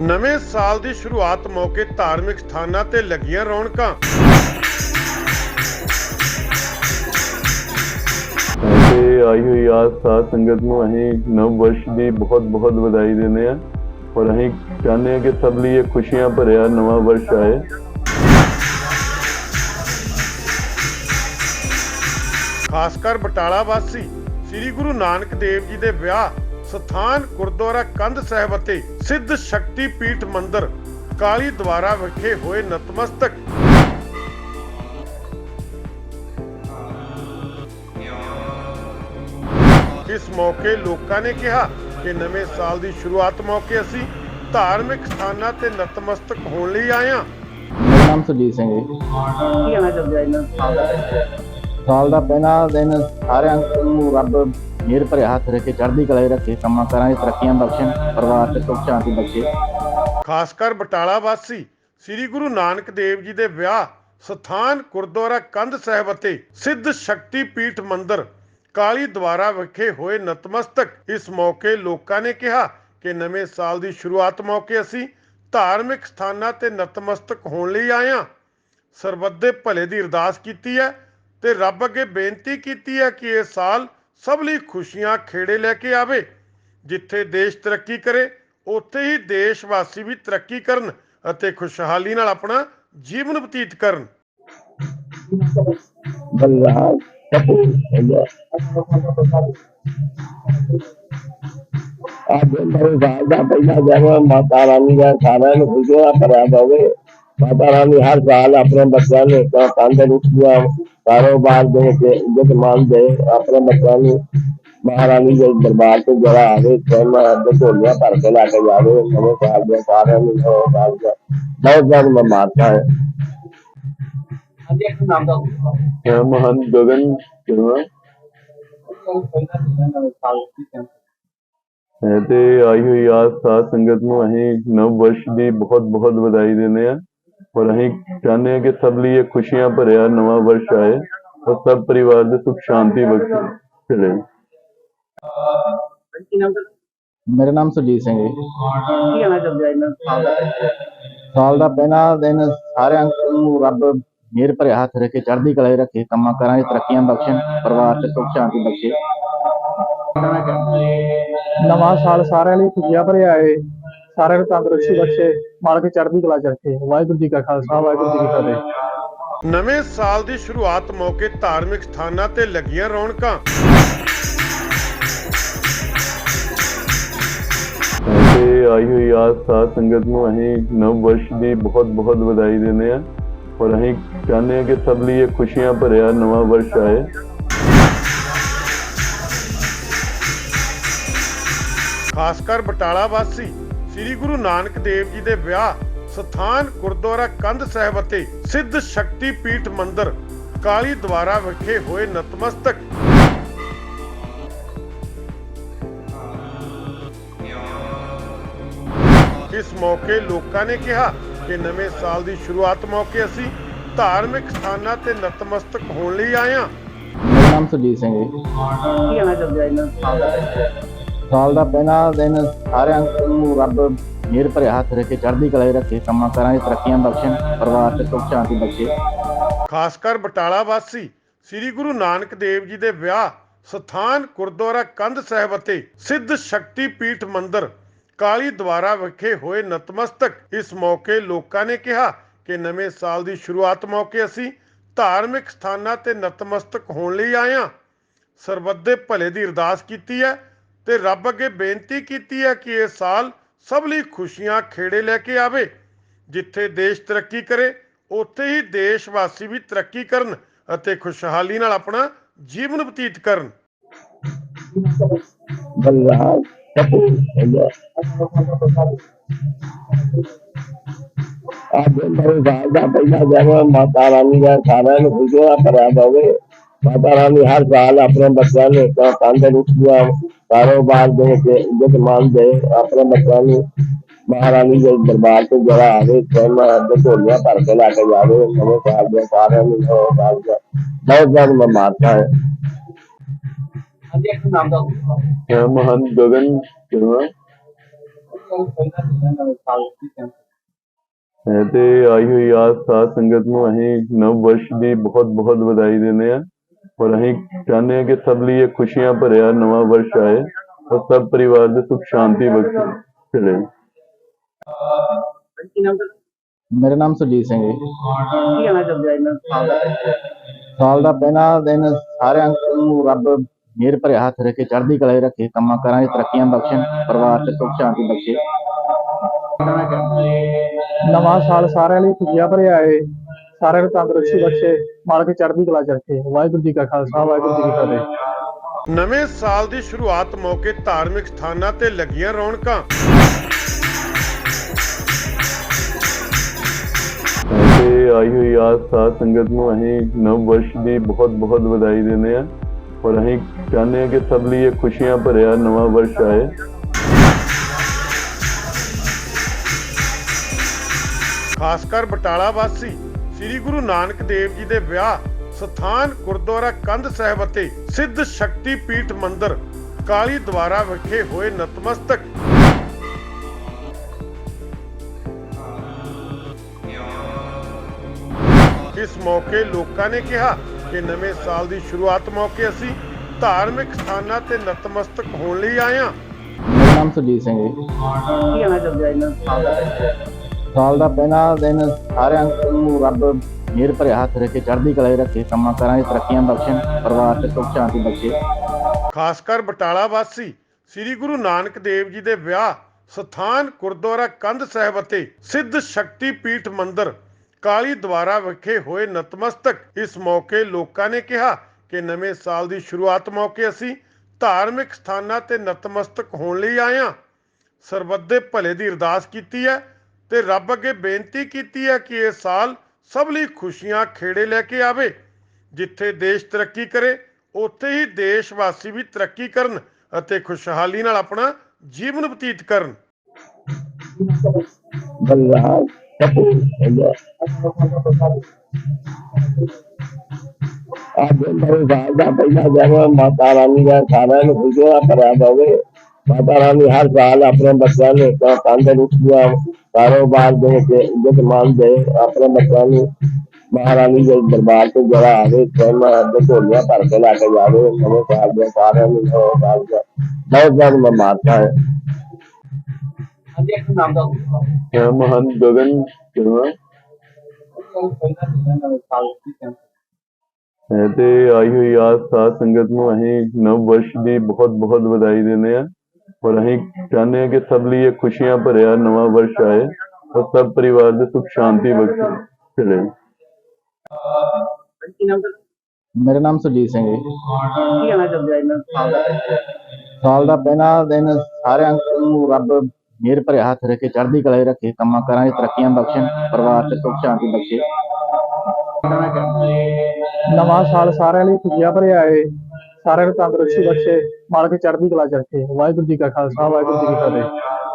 ਨਵੇਂ ਸਾਲ ਦੀ ਸ਼ੁਰੂਆਤ ਮੌਕੇ ਧਾਰਮਿਕ ਸਥਾਨਾਂ ਤੇ ਲੱਗੀਆਂ ਰੌਣਕਾਂ। ਤੇ ਆਈ ਹੋਈ ਆਸ ਸਾਧ ਸੰਗਤ ਨੂੰ ਅਸੀਂ ਨਵ ਵਰਸ਼ ਦੀ ਬਹੁਤ ਬਹੁਤ ਵਧਾਈ ਦਿੰਦੇ ਆ ਔਰ ਅਸੀਂ ਚਾਹੁੰਦੇ ਹਾਂ ਕਿ ਸਭ ਲਈ ਇਹ ਖੁਸ਼ੀਆਂ ਭਰਿਆ ਨਵਾਂ ਵਰਸ਼ ਆਏ। ਖਾਸ ਕਰ ਬਟਾਲਾ ਵਾਸੀ ਸ੍ਰੀ ਗੁਰੂ ਨਾਨਕ ਦੇਵ ਜੀ ਦੇ ਵਿਆਹ ਸਥਾਨ ਗੁਰਦੁਆਰਾ ਕੰਧ ਸਾਹਿਬ ਅਤੇ ਸਿੱਧ ਸ਼ਕਤੀ ਪੀਠ ਮੰਦਿਰ ਕਾਲੀ ਦਵਾਰਾ ਵਿਖੇ ਹੋਏ ਨਤਮਸਤਕ। ਇਸ ਮੌਕੇ ਲੋਕਾਂ ਨੇ ਕਿਹਾ ਕਿ ਨਵੇਂ ਸਾਲ ਦੀ ਸ਼ੁਰੂਆਤ ਮੌਕੇ ਅਸੀਂ ਧਾਰਮਿਕ ਸਥਾਨਾਂ ਤੇ ਨਤਮਸਤਕ ਹੋਣ ਲਈ ਆਏ ਹਾਂ। ਮੇਰਾ ਨਾਮ ਸੁਰਜੀਤ ਸਿੰਘ ਹੈ। ਕੀ ਕਹਿਣਾ ਚਾਹੁੰਦੇ ਆ ਇਹਨਾਂ ਸਾਲ ਦਾ ਸਾਲ ਦਾ ਪਹਿਲਾ ਦਿਨ ਸਾਰਿਆਂ ਨੂੰ ਰੱਬ ਮਿਹਰ ਭਰਿਆ ਹੱਥ ਰੱਖੇ, ਚੜ੍ਹਦੀ ਕਲਾ ਰੱਖੇ, ਕੰਮਾਂ ਕਾਰਾਂ 'ਚ ਤਰੱਕੀਆਂ ਬਖਸ਼ਣ, ਪਰਿਵਾਰ ਤੇ ਸੁੱਖ ਸ਼ਾਂਤੀ ਬਖਸ਼ੇ। ਖਾਸ ਕਰ ਬਟਾਲਾ ਵਾਸੀ, ਸ੍ਰੀ ਗੁਰੂ ਨਾਨਕ ਦੇਵ ਜੀ ਦੇ ਵਿਆਹ ਸਥਾਨ ਗੁਰਦੁਆਰਾ ਕੰਧ ਸਾਹਿਬ ਅਤੇ ਸਿੱਧ ਸ਼ਕਤੀ ਪੀਠ ਮੰਦਿਰ, ਕਾਲੀ ਦਵਾਰਾ ਵਿਖੇ ਹੋਏ ਨਤਮਸਤਕ। ਇਸ ਮੌਕੇ ਲੋਕਾਂ ਨੇ ਕਿਹਾ ਕਿ ਨਵੇਂ ਸਾਲ ਦੀ ਸ਼ੁਰੂਆਤ ਮੌਕੇ ਅਸੀਂ ਧਾਰਮਿਕ ਸਥਾਨਾਂ ਤੇ ਨਤਮਸਤਕ ਹੋਣ ਲਈ ਆਏ ਸਰਬੱਤ ਦੇ ਭਲੇ ਦੀ ਅਰਦਾਸ ਕੀਤੀ ਹੈ ਤੇ ਰੱਬ ਅੱਗੇ ਬੇਨਤੀ ਕੀਤੀ ਹੈ ਕਿ ਇਹ ਸਾਲ ਸਭ ਲਈ ਖੁਸ਼ੀਆਂ ਖੇੜੇ ਲੈ ਕੇ ਆਵੇ, ਜਿੱਥੇ ਦੇਸ਼ ਤਰੱਕੀ ਕਰੇ, ਉੱਥੇ ਹੀ ਦੇਸ਼ ਵਾਸੀ ਵੀ ਤਰੱਕੀ ਕਰਨ ਅਤੇ ਖੁਸ਼ਹਾਲੀ ਨਾਲ ਆਪਣਾ ਜੀਵਨ ਬਤੀਤ ਕਰਨ। ਬਲਰਾਜ ਕਪੂਰ ਮੇਰੇ ਸਾਲ ਦਾ ਪਹਿਲਾ ਦਿਨ ਮਾਤਾ ਰਾਣੀ ਦਾ ਸਾਰਿਆਂ ਨੂੰ ਖੁਸ਼ੀਆਂ ਭਰਿਆ ਹੋਵੇ ਮਾਤਾ ਰਾਣੀ ਹਰ ਸਾਲ ਆਪਣੇ ਬੱਚਿਆਂ ਨੂੰ ਤਾਂ ਤੰਦਰੁਸਤੀਆਂ ਕਾਰੋਬਾਰ ਦੇ ਕੇ ਇੱਜ਼ਤ ਮਾਨ ਦੇ ਆਪਣੇ ਬੱਚਿਆਂ ਨੂੰ ਮਹਾਰਾਣੀ ਦੇ ਦਰਬਾਰ ਤੇ ਜਰਾ ਆਵੇ ਸੋਨਾ ਦੇ ਢੋਲੀਆਂ ਭਰ ਕੇ ਲੈ ਕੇ ਜਾਵੇ ਨਵੇਂ ਸਾਲ ਦੇ ਸਾਰਿਆਂ ਨੂੰ ਨਵੇਂ ਸਾਲ ਦਾ ਬਹੁਤ ਬਹੁਤ ਮੁਬਾਰਕਾਂ ਹੈ ਇਹ ਮਹਾਨ ਗਗਨ ਹੈ ਤੇ ਆਈ ਹੋਈ ਆਸ ਸਾਧ ਸੰਗਤ ਨੂੰ ਅਸੀਂ ਨਵ ਵਰਸ਼ ਦੀ ਬਹੁਤ ਬਹੁਤ ਵਧਾਈ ਦਿੰਦੇ ਆ ਔਰ ਅਸੀਂ ਚਾਹੁੰਦੇ ਹਾਂ ਕਿ ਸਭ ਲਈ ਇਹ ਖੁਸ਼ੀਆਂ ਭਰਿਆ ਨਵਾਂ ਵਰਸ਼ ਆਏ ਔਰ ਸਭ ਪਰਿਵਾਰ ਦੇ ਸੁਖ ਸ਼ਾਂਤੀ ਬਖਸ਼ੇ ਚਲੇ। ਮੇਰਾ ਨਾਮ ਸੁਰਜੀਤ ਸਿੰਘ ਹੈ। ਕੀ ਕਹਿਣਾ ਚਾਹੁੰਦੇ ਆ ਇਹਨਾਂ ਸਾਲ ਦਾ? ਸਾਲ ਦਾ ਪਹਿਲਾ ਦਿਨ ਸਾਰਿਆਂ ਨੂੰ ਰੱਬ ਮਿਹਰ ਭਰਿਆ ਹੱਥ ਰੱਖੇ ਚੜ੍ਹਦੀ ਕਲਾ 'ਚ ਰੱਖੇ ਕੰਮਾਂ ਕਾਰਾਂ 'ਚ ਤਰੱਕੀਆਂ ਬਖਸ਼ਣ ਪਰਿਵਾਰ ਤੇ ਸੁੱਖ ਸ਼ਾਂਤੀ ਬਖਸ਼ੇ। ਨਵਾਂ ਸਾਲ ਸਾਰਿਆਂ ਲਈ ਖੁਸ਼ੀਆਂ ਭਰਿਆ ਏ। ਸਾਰਿਆਂ ਨੂੰ ਤੰਦਰੁਸਤੀ ਬਖਸ਼ੇ ਮਾਲਕ ਚੜ੍ਹਦੀ ਕਲਾ ਚ ਰੱਖੇ। ਵਾਹਿਗੁਰੂ ਜੀ ਕਾ ਖਾਲਸਾ ਵਾਹਿਗੁਰੂ ਜੀ ਕੀ ਫਤਿਹ। ਨਵੇਂ ਸਾਲ ਦੀ ਸ਼ੁਰੂਆਤ ਮੌਕੇ ਧਾਰਮਿਕ ਸਥਾਨਾਂ ਤੇ ਲੱਗੀਆਂ ਰੌਣਕਾਂ। ਤੇ ਆਈ ਹੋਈ ਆਸ ਸਾਧ ਸੰਗਤ ਨੂੰ ਅਸੀਂ ਨਵ ਵਰਸ਼ ਦੀ ਬਹੁਤ ਬਹੁਤ ਵਧਾਈ ਦਿੰਦੇ ਆ ਔਰ ਅਸੀਂ ਚਾਹੁੰਦੇ ਹਾਂ ਕਿ ਸਭ ਲਈ ਇਹ ਖੁਸ਼ੀਆਂ ਭਰਿਆ ਨਵਾਂ ਵਰਸ਼ ਆਏ। ਖਾਸ ਕਰ ਬਟਾਲਾ ਵਾਸੀ। ਸ੍ਰੀ ਗੁਰੂ ਨਾਨਕ ਦੇਵ ਜੀ ਦੇ ਵਿਆਹ ਸਥਾਨ ਗੁਰਦੁਆਰਾ ਕੰਧ ਸਾਹਿਬ ਅਤੇ ਸਿੱਧ ਸ਼ਕਤੀ ਪੀਠ ਮੰਦਿਰ ਕਾਲੀ ਦਵਾਰਾ ਵਿਖੇ ਹੋਏ ਨਤਮਸਤਕ। ਇਸ ਮੌਕੇ ਲੋਕਾਂ ਨੇ ਕਿਹਾ ਕਿ ਨਵੇਂ ਸਾਲ ਦੀ ਸ਼ੁਰੂਆਤ ਮੌਕੇ ਅਸੀਂ ਧਾਰਮਿਕ ਸਥਾਨਾਂ ਤੇ ਨਤਮਸਤਕ ਹੋਣ ਲਈ ਆਏ ਹਾਂ। ਮੇਰਾ ਨਾਮ ਸੁਰਜੀਤ ਸਿੰਘ ਹੈ। ਕੀ ਕਹਿਣਾ ਚਾਹੁੰਦੇ ਆ ਇਹਨਾਂ ਸਾਲ ਦਾ ਸਾਲ ਦਾ ਪਹਿਲਾ ਦਿਨ ਸਾਰਿਆਂ ਨੂੰ ਰੱਬ ਮਿਹਰ ਭਰਿਆ ਹੱਥ ਰੱਖੇ, ਚੜ੍ਹਦੀ ਕਲਾ ਰੱਖੇ, ਕੰਮਾਂ ਕਾਰਾਂ 'ਚ ਤਰੱਕੀਆਂ ਬਖਸ਼ਣ, ਪਰਿਵਾਰ ਤੇ ਸੁੱਖ ਸ਼ਾਂਤੀ ਬਖਸ਼ੇ। ਖਾਸ ਕਰ ਬਟਾਲਾ ਵਾਸੀ, ਸ੍ਰੀ ਗੁਰੂ ਨਾਨਕ ਦੇਵ ਜੀ ਦੇ ਵਿਆਹ ਸਥਾਨ ਗੁਰਦੁਆਰਾ ਕੰਧ ਸਾਹਿਬ ਅਤੇ ਸਿੱਧ ਸ਼ਕਤੀ ਪੀਠ ਮੰਦਿਰ ਕਾਲੀ ਦਵਾਰਾ ਵਿਖੇ ਹੋਏ ਨਤਮਸਤਕ, ਇਸ ਮੌਕੇ ਲੋਕਾਂ ਨੇ ਕਿਹਾ ਕਿ ਨਵੇਂ ਸਾਲ ਦੀ ਸ਼ੁਰੂਆਤ ਮੌਕੇ ਅਸੀਂ ਧਾਰਮਿਕ ਸਥਾਨਾਂ ਤੇ ਨਤਮਸਤਕ ਹੋਣ ਲਈ ਆਏ ਹਾਂ। ਸਰਬੱਤ ਦੇ ਭਲੇ ਦੀ ਅਰਦਾਸ ਕੀਤੀ ਹੈ। ਤੇ ਰੱਬ ਅੱਗੇ ਬੇਨਤੀ ਕੀਤੀ ਹੈ ਕਿ ਇਹ ਸਾਲ ਸਭ ਲਈ ਖੁਸ਼ੀਆਂ ਖੇੜੇ ਲੈ ਕੇ ਆਵੇ। ਜਿੱਥੇ ਦੇਸ਼ ਤਰੱਕੀ ਕਰੇ, ਉੱਥੇ ਹੀ ਦੇਸ਼ ਵਾਸੀ ਵੀ ਤਰੱਕੀ ਕਰਨ ਅਤੇ ਖੁਸ਼ਹਾਲੀ ਨਾਲ ਆਪਣਾ ਜੀਵਨ ਬਤੀਤ ਕਰਨ। ਬਲਰਾਜ ਕਪੂਰ ਅੱਜ ਮੇਰੇ ਸਾਲ ਦਾ ਪਹਿਲਾ ਦਿਨ ਮਾਤਾ ਰਾਣੀ ਦਾ, ਸਾਰਿਆਂ ਨੂੰ ਖੁਸ਼ੀਆਂ ਭਰਿਆ ਹੋਵੇ ਮਾਤਾ ਰਾਣੀ ਹਰ ਸਾਲ ਆਪਣੇ ਬੱਚਿਆਂ ਨੂੰ ਤੰਦਰੁਸਤੀਆਂ ਕਾਰੋਬਾਰ ਦੇ ਕੇ ਇੱਜ਼ਤ ਮਾਨ ਦੇ ਆਪਣੇ ਬੱਚਿਆਂ ਨੂੰ ਮਹਾਰਾਣੀ ਦੇ ਦਰਬਾਰ ਤੇ ਜਰਾ ਆਵੇ ਸੋਨਾ ਦੇ ਢੋਲੀਆਂ ਭਰ ਕੇ ਲੈ ਕੇ ਜਾਵੇ ਨਵੇਂ ਸਾਲ ਦੇ ਸਾਰਿਆਂ ਨੂੰ ਨਵੇਂ ਸਾਲ ਦਾ ਬਹੁਤ ਬਹੁਤ ਮੁਬਾਰਕਾਂ ਹੈ ਹਾਂਜੀ ਇੱਕ ਨਾਮ ਦਾ ਇਹ ਮਹਾਨ ਗਗਨ ਕਿਰਵਾ ਤੇ ਆਈ ਹੋਈ ਆਸ ਸਾਧ ਸੰਗਤ ਨੂੰ ਅਸੀਂ ਨਵ ਵਰਸ਼ ਦੀ ਬਹੁਤ ਬਹੁਤ ਵਧਾਈ ਦਿੰਦੇ ਆ ਔਰ ਅਸੀਂ ਚਾਹੁੰਦੇ ਹਾਂ ਕਿ ਸਭ ਲਈ ਇਹ ਖੁਸ਼ੀਆਂ ਭਰਿਆ ਨਵਾਂ ਵਰਸ਼ ਆਏ ਔਰ ਸਭ ਪਰਿਵਾਰ ਦੇ ਸੁਖ ਸ਼ਾਂਤੀ ਬਖਸ਼ੇ ਚਲੇ। ਮੇਰਾ ਨਾਮ ਸੁਰਜੀਤ ਸਿੰਘ ਹੈ। ਕੀ ਆਣਾ ਚਾਹੁੰਦੇ ਆ ਇਹਨਾਂ ਸਾਲ ਦਾ ਸਾਲ ਦਾ ਪਹਿਲਾ ਦਿਨ ਸਾਰਿਆਂ ਨੂੰ ਰੱਬ ਮਿਹਰ ਭਰਿਆ ਹੱਥ ਰੱਖੇ ਚੜ੍ਹਦੀ ਕਲਾ ਰੱਖੇ ਕੰਮਾਂ ਕਾਰਾਂ 'ਚ ਤਰੱਕੀਆਂ ਬਖਸ਼ਣ ਪਰਿਵਾਰ 'ਚ ਸੁਖ ਸ਼ਾਂਤੀ ਬਖਸ਼ੇ। ਨਵਾਂ ਸਾਲ ਸਾਰਿਆਂ ਲਈ ਖੁਸ਼ੀਆਂ ਭਰਿਆ ਏ। ਸਾਰਿਆਂ ਨੂੰ ਤੰਦਰੁਸਤੀ ਬਖਸ਼ੇ ਮਾਲਕ ਚੜ੍ਹਦੀ ਕਲਾ ਚ ਰੱਖੇ। ਵਾਹਿਗੁਰੂ ਜੀ ਕਾ ਖਾਲਸਾ ਵਾਹਿਗੁਰੂ ਜੀ ਕੀ ਫਤਿਹ। ਨਵੇਂ ਸਾਲ ਦੀ ਸ਼ੁਰੂਆਤ ਮੌਕੇ ਧਾਰਮਿਕ ਸਥਾਨਾਂ ਤੇ ਲੱਗੀਆਂ ਰੌਣਕਾਂ। ਤੇ ਆਈ ਹੋਈ ਆਸ ਸਾਧ ਸੰਗਤ ਨੂੰ ਅਸੀਂ ਨਵ ਵਰਸ਼ ਦੀ ਬਹੁਤ ਬਹੁਤ ਵਧਾਈ ਦਿੰਦੇ ਆ ਔਰ ਅਸੀਂ ਚਾਹੁੰਦੇ ਹਾਂ ਕਿ ਸਭ ਲਈ ਇਹ ਖੁਸ਼ੀਆਂ ਭਰਿਆ ਨਵਾਂ ਵਰਸ਼ ਆਏ। ਖਾਸ ਕਰ ਬਟਾਲਾ ਵਾਸੀ ਸ੍ਰੀ ਗੁਰੂ ਨਾਨਕ ਦੇਵ ਜੀ ਦੇ ਵਿਆਹ ਸਥਾਨ ਗੁਰਦੁਆਰਾ ਕੰਧ ਸਾਹਿਬ ਅਤੇ ਸਿੱਧ ਸ਼ਕਤੀ ਪੀਠ ਮੰਦਿਰ ਕਾਲੀ ਦਵਾਰਾ ਵਿਖੇ ਹੋਏ ਨਤਮਸਤਕ। ਇਸ ਮੌਕੇ ਲੋਕਾਂ ਨੇ ਕਿਹਾ ਕਿ ਨਵੇਂ ਸਾਲ ਦੀ ਸ਼ੁਰੂਆਤ ਮੌਕੇ ਅਸੀਂ ਧਾਰਮਿਕ ਸਥਾਨਾਂ ਤੇ ਨਤਮਸਤਕ ਹੋਣ ਲਈ ਆਏ ਹਾਂ। ਨਾਮ ਸੁਰਜੀਤ ਸਿੰਘ ਹੈ। ਕੀ ਆਣਾ ਚਾਹੁੰਦੇ ਆ ਇਹਨਾਂ ਸਾਲ ਦਾ ਪਹਿਲਾ ਦਿਨ ਸਾਰਿਆਂ ਨੂੰ ਰੱਬ ਮਿਹਰ ਭਰਿਆ ਹੱਥ ਰੱਖੇ ਚੜ੍ਹਦੀ ਕਲਾ 'ਚ ਰੱਖੇ, ਕੰਮਾਂ ਕਾਰਾਂ 'ਚ ਤਰੱਕੀਆਂ ਬਖਸ਼ਣ, ਪਰਿਵਾਰ 'ਚ ਸੁਖ ਸ਼ਾਂਤੀ ਬਖਸ਼ੇ। ਖਾਸ ਕਰ ਬਟਾਲਾ ਵਾਸੀ, ਸ੍ਰੀ ਗੁਰੂ ਨਾਨਕ ਦੇਵ ਜੀ ਦੇ ਵਿਆਹ ਸਥਾਨ ਗੁਰਦੁਆਰਾ ਕੰਧ ਸਾਹਿਬ ਅਤੇ ਸਿੱਧ ਸ਼ਕਤੀ ਪੀਠ ਮੰਦਿਰ, ਕਾਲੀ ਦਵਾਰਾ ਵਿਖੇ ਹੋਏ ਨਤਮਸਤਕ। ਇਸ ਮੌਕੇ ਲੋਕਾਂ ਨੇ ਕਿਹਾ ਕਿ ਨਵੇਂ ਸਾਲ ਦੀ ਸ਼ੁਰੂਆਤ ਮੌਕੇ ਅਸੀਂ ਧਾਰਮਿਕ ਸਥਾਨਾਂ ਤੇ ਨਤਮਸਤਕ ਹੋਣ ਲਈ ਆਏ ਹਾਂ। ਸਰਬੱਤ ਦੇ ਭਲੇ ਦੀ ਅਰਦਾਸ ਕੀਤੀ ਹੈ ਤੇ ਰੱਬ ਅੱਗੇ ਬੇਨਤੀ ਕੀਤੀ ਹੈ ਕਿ ਇਹ ਸਾਲ ਸਭ ਲਈ ਖੁਸ਼ੀਆਂ ਖੇੜੇ ਲੈ ਕੇ ਆਵੇ, ਜਿੱਥੇ ਦੇਸ਼ ਤਰੱਕੀ ਕਰੇ, ਉੱਥੇ ਹੀ ਦੇਸ਼ ਵਾਸੀ ਵੀ ਤਰੱਕੀ ਕਰਨ ਅਤੇ ਖੁਸ਼ਹਾਲੀ ਨਾਲ ਆਪਣਾ ਜੀਵਨ ਬਤੀਤ ਕਰਨ। ਆਜੇ ਮੇਰੇ ਵਾਲ ਦਾ ਪਹਿਲਾ ਮਾਤਾ ਰਾਣੀ ਦਾ ਸਾਰਿਆਂ ਨੂੰ ਖੁਸ਼ੀਆਂ ਭਰਿਆ ਹੋਵੇ ਮਾਤਾ ਰਾਣੀ ਹਰ ਸਾਲ ਆਪਣੇ ਬੱਚਿਆਂ ਨੂੰ ਤਾਂ ਤੰਦਰੁਸਤੀਆਂ ਕਾਰੋਬਾਰ ਦੇ ਕੇ ਇੱਜ਼ਤ ਮਾਨ ਦੇ ਆਪਣੇ ਬੱਚਿਆਂ ਨੂੰ ਮਹਾਰਾਣੀ ਦੇ ਦਰਬਾਰ ਤੇ ਜਰਾ ਆਵੇ ਸੋਨਾ ਦੇ ਢੋਲੀਆਂ ਭਰ ਕੇ ਲੈ ਕੇ ਜਾਵੇ ਨਵੇਂ ਸਾਲ ਦੇ ਸਾਰਿਆਂ ਨੂੰ ਨਵੇਂ ਸਾਲ ਦਾ ਬਹੁਤ ਬਹੁਤ ਮੁਬਾਰਕਾਂ ਹੈ। ਇੱਕ ਨਾਮ ਦਾ ਹੈ ਮਹਾਨ ਗਗਨ ਕਿਰਵਾ ਤੇ ਆਈ ਹੋਈ ਆਸ ਸਾਧ ਸੰਗਤ ਨੂੰ ਅਸੀਂ ਨਵ ਵਰਸ਼ ਦੀ ਬਹੁਤ ਬਹੁਤ ਵਧਾਈ ਦਿੰਦੇ ਆ ਔਰ ਅਸੀਂ ਚਾਹੁੰਦੇ ਹਾਂ ਕਿ ਸਭ ਲਈ ਇਹ ਖੁਸ਼ੀਆਂ ਭਰਿਆ ਨਵਾਂ ਵਰਸ਼ ਆਏ ਔਰ ਸਭ ਪਰਿਵਾਰ ਦੇ ਸੁਖ ਸ਼ਾਂਤੀ ਬਖਸ਼ੇ ਚਲੇ। ਮੇਰਾ ਨਾਮ ਸੁਰਜੀਤ ਸਿੰਘ ਹੈ ਕੀ ਆਣਾ ਚਾਹੁੰਦੇ ਆ ਇਹਨਾਂ ਸਾਲ ਦਾ? ਸਾਲ ਦਾ ਪਹਿਲਾ ਦਿਨ ਸਾਰਿਆਂ ਨੂੰ ਰੱਬ ਮਿਹਰ ਭਰਿਆ ਹੱਥ ਰੱਖੇ ਚੜ੍ਹਦੀ ਕਲਾ ਰੱਖੇ ਕੰਮਾਂ ਕਾਰਾਂ 'ਚ ਤਰੱਕੀਆਂ ਬਖਸ਼ਣ ਪਰਿਵਾਰ 'ਚ ਸੁਖ ਸ਼ਾਂਤੀ ਬਖਸ਼ੇ। ਨਵਾਂ ਸਾਲ ਸਾਰਿਆਂ ਲਈ ਖੁਸ਼ੀਆਂ ਭਰਿਆ ਏ। ਸਾਰਿਆਂ ਨੂੰ ਤੰਦਰੁਸਤੀ ਬਖਸ਼ੇ ਮਾਲਕ ਚੜ੍ਹਦੀ ਕਲਾ ਚ ਰੱਖੇ। ਵਾਹਿਗੁਰੂ ਜੀ ਕਾ ਖਾਲਸਾ ਵਾਹਿਗੁਰੂ ਜੀ ਕੀ ਫਤਿਹ।